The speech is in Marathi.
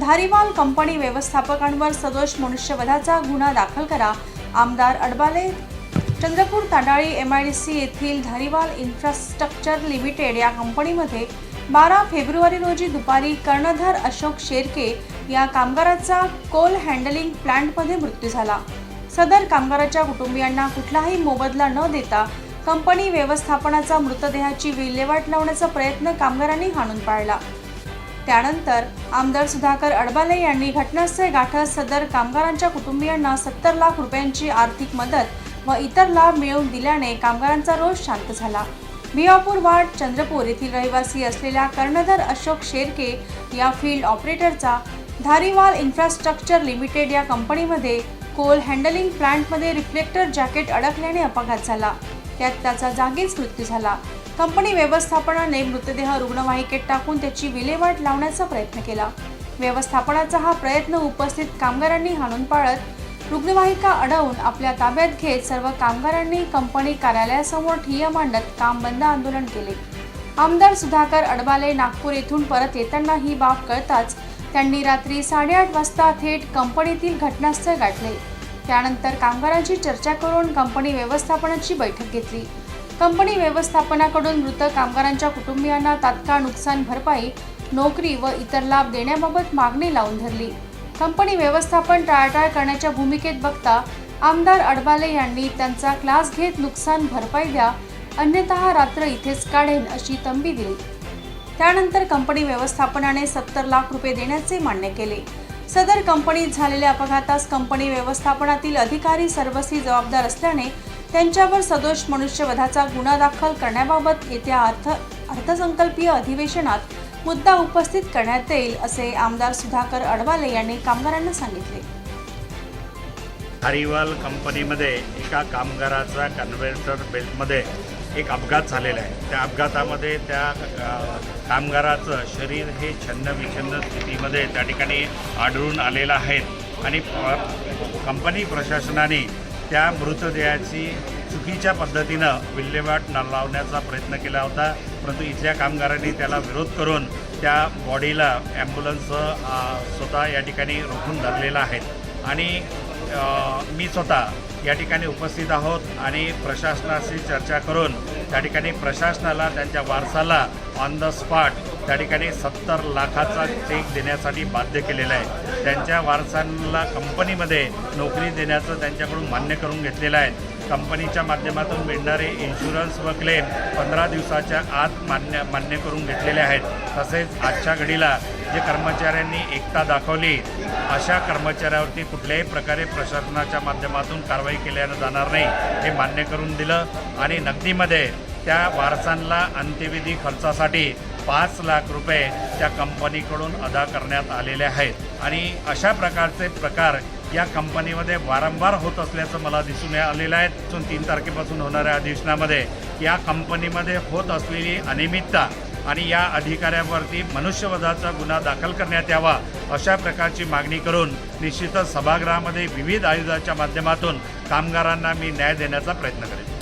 धारीवाल कंपनी व्यवस्थापकांवर सदोष मनुष्यवधाचा गुन्हा दाखल करा. आमदार Adbale Chandrapur Tandali M I D C येथील धारीवाल इन्फ्रास्ट्रक्चर लिमिटेड या कंपनीमध्ये बारा फेब्रुवारी रोजी दुपारी कर्णधार अशोक शेरके या कामगाराचा कोल हँडलिंग प्लांटमध्ये मृत्यू झाला. सदर कामगाराच्या कुटुंबियांना कुठलाही मोबदला न देता कंपनी व्यवस्थापनाचा मृतदेहाची विल्हेवाट लावण्याचा प्रयत्न कामगारांनी हाणून पाळला. त्यानंतर आमदार सुधाकर अडबाले यांनी घटनास्थळी गाठत सदर कामगारांच्या कुटुंबियांना सत्तर लाख रुपयांची आर्थिक मदत व इतर लाभ मिळवून दिल्याने कामगारांचा रोष शांत झाला. भिवापूर वार्ड चंद्रपूर येथील रहिवासी असलेल्या कर्णधर अशोक शेरके या फील्ड ऑपरेटरचा धारीवाल इन्फ्रास्ट्रक्चर लिमिटेड या कंपनीमध्ये कोल हँडलिंग प्लांटमध्ये रिफ्लेक्टर जॅकेट अडकल्याने अपघात झाला. त्यात त्याचा जागीच मृत्यू झाला. कंपनी व्यवस्थापनाने मृतदेह रुग्णवाहिकेत टाकून त्याची विल्हेवाट लावण्याचा प्रयत्न केला. व्यवस्थापनाचा हा प्रयत्न उपस्थित कामगारांनी हाणून पाळत रुग्णवाहिका अडवून आपल्या ताब्यात घेत सर्व कामगारांनी कंपनी कार्यालयासमोर ठिय्या मांडत काम बंद आंदोलन केले. आमदार सुधाकर अडबाले नागपूर येथून परत येताना ही बाब कळताच त्यांनी रात्री साडेआठ वाजता थेट कंपनीतील घटनास्थळ गाठले. त्यानंतर कामगारांची चर्चा करून कंपनी व्यवस्थापनाची बैठक घेतली. कंपनी व्यवस्थापनाकडून मृत कामगारांच्या कुटुंबियांना तात्काळ नुकसान भरपाई नोकरी व इतर लाभ देण्याबाबत मागणी लावून धरली. कंपनी व्यवस्थापन टाळाटाळ करण्याच्या भूमिकेत बघता आमदार अडबाले यांनी त्यांचा क्लास घेत नुकसान भरपाई द्या अन्यथा रात्र इथेच काढेन अशी तंबी दिली. त्यानंतर कंपनी व्यवस्थापनाने सत्तर लाख रुपये देण्याचे मान्य केले. सदर कंपनीत झालेल्या अपघातास कंपनी व्यवस्थापनातील अधिकारी सर्वस्वी जबाबदार असल्याने त्यांच्यावर सदोष मनुष्यवधाचा गुन्हा दाखल करण्याबाबत येत्या अर्थ अर्थसंकल्पीय अधिवेशनात मुद्दा उपस्थित करण्यात येईल असे आमदार सुधाकर अडवाले यांनी कामगारांना सांगितले. हरिवाल कंपनीमध्ये एका कामगाराचा कन्व्हेन्टर बेल्टमध्ये एक अपघात झालेला आहे. त्या अपघातामध्ये त्या कामगाराचं शरीर हे छन्न विछन्न स्थितीमध्ये त्या ठिकाणी आढळून आलेलं आहे आणि प- कंपनी प्रशासनाने त्या मृतदेहाची चुकीच्या पद्धतीनं विल्हेवाट न लावण्याचा प्रयत्न केला होता. परंतु इथल्या कामगारांनी त्याला विरोध करून त्या बॉडीला ॲम्ब्युलन्स स्वतः या ठिकाणी रोखून धरलेला आहे. आणि मी स्वतः या ठिकाणी उपस्थित आहोत आणि प्रशासनाशी चर्चा करून त्या ठिकाणी प्रशासनाला त्यांच्या वारसाला ऑन द स्पॉट त्या ठिकाणी सत्तर लाखाचा चेक देण्यासाठी बाध्य केलेलं आहे. त्यांच्या वारसांना कंपनीमध्ये नोकरी देण्याचं त्यांच्याकडून मान्य करून घेतलेलं आहे. कंपनीच्या माध्यमातून मिळणारे इन्शुरन्स व क्लेम पंधरा दिवसाच्या आत मान्य मान्य करून घेतलेले आहेत. तसेच आजच्या घडीला जे कर्मचाऱ्यांनी एकता दाखवली अशा कर्मचाऱ्यावरती कुठल्याही प्रकारे प्रशासनाच्या माध्यमातून कारवाई केल्या जाणार नाही हे मान्य करून दिलं. आणि नगदीमध्ये त्या वारसांना अंत्यविधी खर्चासाठी पाच लाख रुपये त्या कंपनीकडून अदा करण्यात आलेले आहेत. आणि अशा प्रकारचे प्रकार या कंपनीमध्ये वारंवार होत असल्याचं मला दिसून आलेलं आहे. इथून तीन तारखेपासून होणाऱ्या अधिवेशनामध्ये या कंपनीमध्ये होत असलेली अनियमितता आणि या अधिकाऱ्यावरती मनुष्यवधाचा गुन्हा दाखल करण्यात यावा अशा प्रकारची मागणी करून निश्चितच सभागृहामध्ये विविध आयुधाच्या माध्यमातून कामगारांना मी न्याय देण्याचा प्रयत्न करेन.